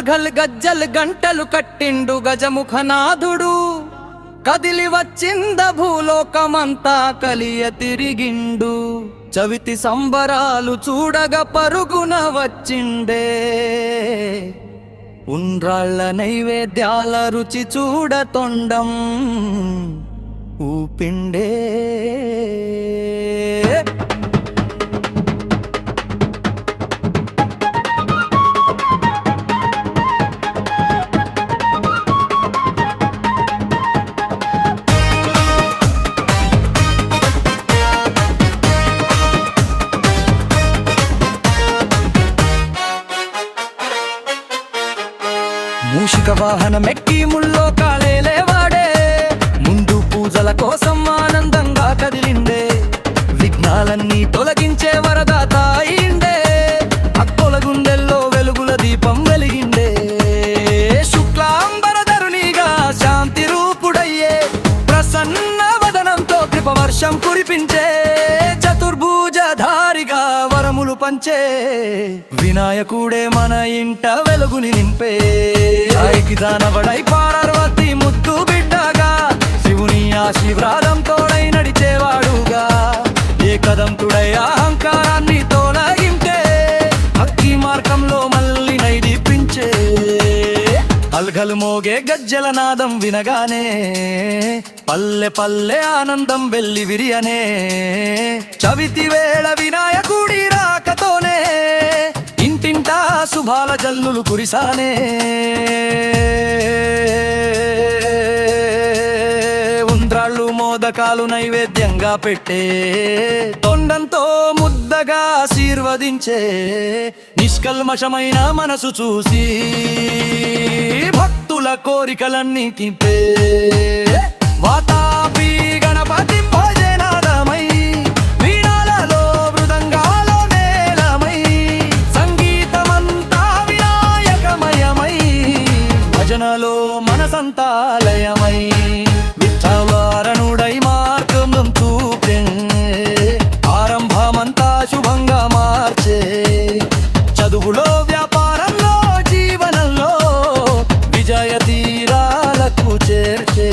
ఘల్ గజ్జల్ గంటలు కట్టిండు గజముఖనాథుడు. కదిలి వచ్చింద భూలోకమంతా కలియ తిరిగిండు. చవితి సంబరాలు చూడగ పరుగున వచ్చిండే. ఉండ్రాళ్ళ నైవేద్యాల రుచి చూడ తొండం ఊపిండే. మూషిక వాహనం ఎక్కి ముల్లో కాలేలేవాడే ముందు పూజల కోసం ఆనందంగా కదిలిండే. విఘ్నాలన్నీ తొలగించే వరదాత అయిండే. అక్కొల గుండెల్లో వెలుగుల దీపం వెలిగిండే. శుక్లాంబరధరునిగా శాంతి రూపుడయ్యే. ప్రసన్న వదనంతో కృపవర్షం కురిపించే. చతుర్భుజధారిగా పంచే వినాయకుడే మన ఇంట వెలుగుని నింపే. ఆయకి దానవడై పార్వతి ముద్దు బిడ్డగా శివుని ఆశీర్వాదం తోడై నడిచేవాడుగా. ఏ కదంతుడై అహంకారాన్ని గల్గలు మోగే గజ్జల నాదం వినగానే పల్లె పల్లె ఆనందం వెళ్ళి విరియనే. చవితి వేళ వినాయకుడి రాకతోనే ఇంటింటా శుభాల జల్లులు కురిసానే. ఉండ్రాళ్ళు మోదకాలు నైవేద్యంగా పెట్టే తొండంతో ముద్దగా ఆశీర్వదించే నిష్కల్మషమైన మనసు చూసి భక్తుల కోరికలన్నీ తింపే వాతాపి గణపతి భజనాదమై వీణాలలో మృదంగాలో నేలమై సంగీతమంతా వినాయకమయమై భజనలో మనసంతాలయమై ചേർച്ചേ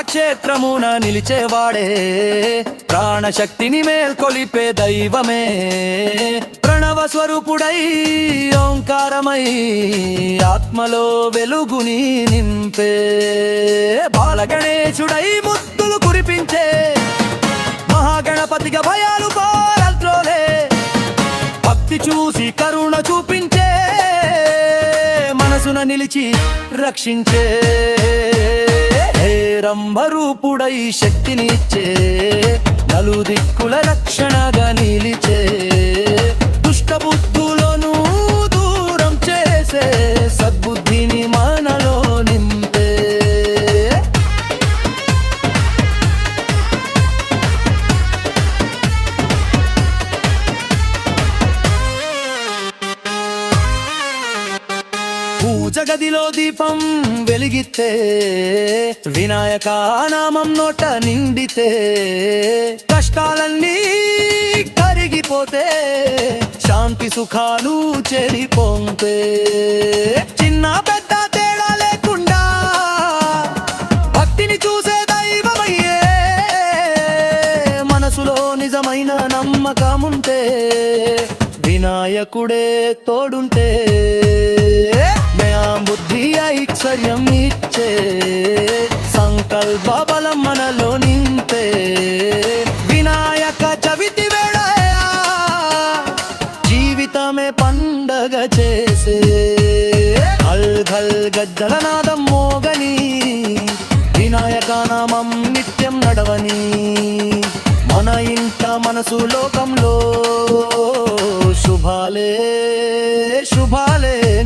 క్షేత్రమున నిలిచేవాడే. ప్రాణశక్తిని మేల్కొలిపే దైవమే. ప్రణవ స్వరూపుడై ఓంకారమై ఆత్మలో వెలుగుని నింపే. బాలగణేశుడై ముద్దులు కురిపించే. మహాగణపతిగా భయాలు పారల్ట్రోలే భక్తి చూసి కరుణ చూపించే. మనసున నిలిచి రక్షించే. హే రంభరూపుడై శక్తినిచ్చే నలుదిక్కుల రక్షణగా నిలిచే దుష్టబుద్ధులను దూరం చేసే గదిలో దీపం వెలిగితే వినాయక నామం నోట నిండితే కష్టాలన్నీ కరిగిపోతే శాంతి సుఖాలు చెరిపోతే చిన్న పెద్ద తేడా లేకుండా భక్తిని చూసే దైవమయ్యే మనసులో నిజమైన నమ్మకముంటే వినాయకుడే తోడుంటే. బుద్ధి ఐశ్వర్యం ఇచ్చే. సంకల్ప బలం మనలో నింపే. వినాయక చవితి వేళ జీవితమే పండగ చేసే. హల్ ఘల్ గజ్జల నాదం మోగని వినాయక నామం నిత్యం నడవని. మన ఇంట మనసు లోకంలో శుభాలే శుభాలే